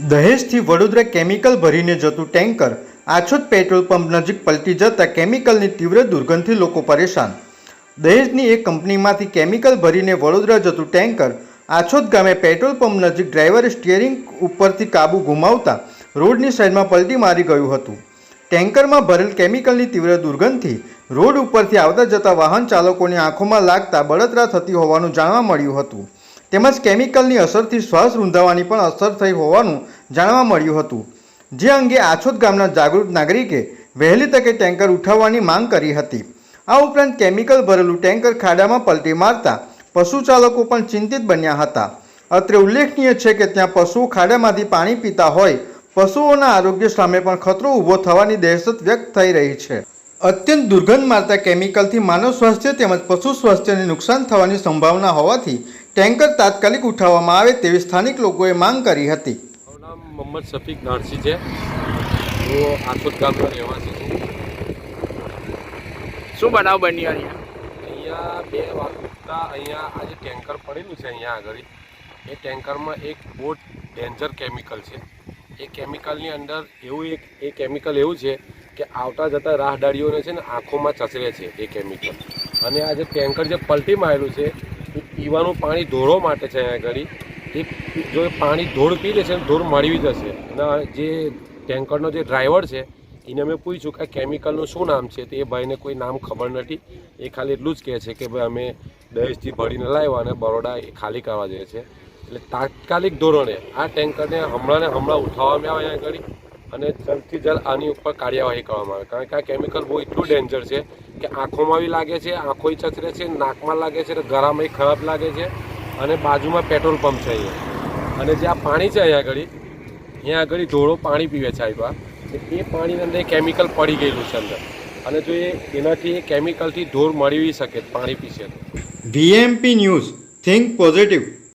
દહેજથી Vadodara chemical ભરીને જતું tanker Achhod petrol pump નજીક પલટી જતા કેમિકલની તીવ્ર દુર્ગંધથી લોકો પરેશાન. દહેજની એક કંપનીમાંથી કેમિકલ ભરીને વડોદરા જતું ટેન્કર આછોદ ગામે પેટ્રોલ પંપ નજીક ડ્રાઈવરે સ્ટિયરિંગ ઉપરથી કાબુ ગુમાવતા રોડની સાઈડમાં પલટી મારી ગયું હતું. ટેન્કરમાં ભરેલ કેમિકલની તીવ્ર દુર્ગંધથી રોડ ઉપરથી આવતા જતા વાહન ચાલકોની આંખોમાં લાગતા બળતરા થતી હોવાનું જાણવા મળ્યું હતું. તેમજ કેમિકલની અસરથી શ્વાસ રૂંધાવાની પણ અસર થઈ હોવાનું જાણવા મળ્યું હતું. જે અંગે આછોદ ગામના જાગૃત નાગરિકે વહેલી તકે ટેન્કર ઉઠાવવાની માંગ કરી હતી. આ ઉપરાંત કેમિકલ ભરેલું ટેન્કર ખાડામાં પલટી મારતા પશુ ચાલકો પણ ચિંતિત બન્યા હતા. અત્રે ઉલ્લેખનીય છે કે ત્યાં પશુઓ ખાડામાંથી પાણી પીતા હોય, પશુઓના આરોગ્ય સામે પણ ખતરો ઊભો થવાની દહેશત વ્યક્ત થઈ રહી છે. અત્યંત દુર્ગંધ મારતા કેમિકલથી માનવ સ્વાસ્થ્ય તેમજ પશુ સ્વાસ્થ્યને નુકસાન થવાની સંભાવના હોવાથી ટેન્કર તાત્કાલિક ઉઠાવવામાં આવે તેવી સ્થાનિક લોકોએ માંગ કરી હતી. મારું નામ મોહમ્મદ શફીક નારસી છે. હું આછોદ ગામનો રહેવાસી છું. શું બનાવ બન્યો અહીંયા? અહીંયા બે વાગતા અહીંયા આ જે ટેન્કર પડેલું છે અહીંયા આગળ એ ટેન્કરમાં એક બહુ ડેન્જર કેમિકલ છે. એ કેમિકલની અંદર એવું એક એ કેમિકલ એવું છે કે આવતા જતા રાહદારીઓને છે ને આંખોમાં ચસરે છે એ કેમિકલ. અને આ જે ટેન્કર જે પલટી મારેલું છે પીવાનું પાણી ધોળો માટે છે અહીંયા ઘડી એ જો પાણી ધોળ પી લેશે ધોળ મળી જશે. અને જે ટેન્કરનો જે ડ્રાઈવર છે, એને અમે પૂછ્યું કે કેમિકલનું શું નામ છે? તો એ ભાઈને કોઈ નામ ખબર નથી. એ ખાલી એટલું જ કહે છે કે ભાઈ અમે દહેજથી ભરીને લાવ્યા અને બરોડા એ ખાલી કરવા જઈએ છે. એટલે તાત્કાલિક ધોરણે આ ટેન્કરને હમણાં ને હમણાં ઉઠાવવામાં આવે અહીંયા આગળ અને જલ્દથી જલ્દ આની ઉપર કાર્યવાહી કરવામાં આવે. કારણ કે આ કેમિકલ બહુ એટલું ડેન્જર છે કે આંખોમાં બી લાગે છે, આંખોય ચચરે છે, નાકમાં લાગે છે ગરામાં ખરાબ લાગે છે અને બાજુમાં પેટ્રોલ પંપ છે અહીંયા. અને જે આ પાણી છે અહીંયા આગળ અહીંયા આગળ ધોળો પાણી પીવે છે આવ્યા એ પાણીની અંદર કેમિકલ પડી ગયેલું છે અંદર. અને જો એ એનાથી એ કેમિકલથી ઢોર મળી શકે, પાણી પીશે તો. VMP news think positive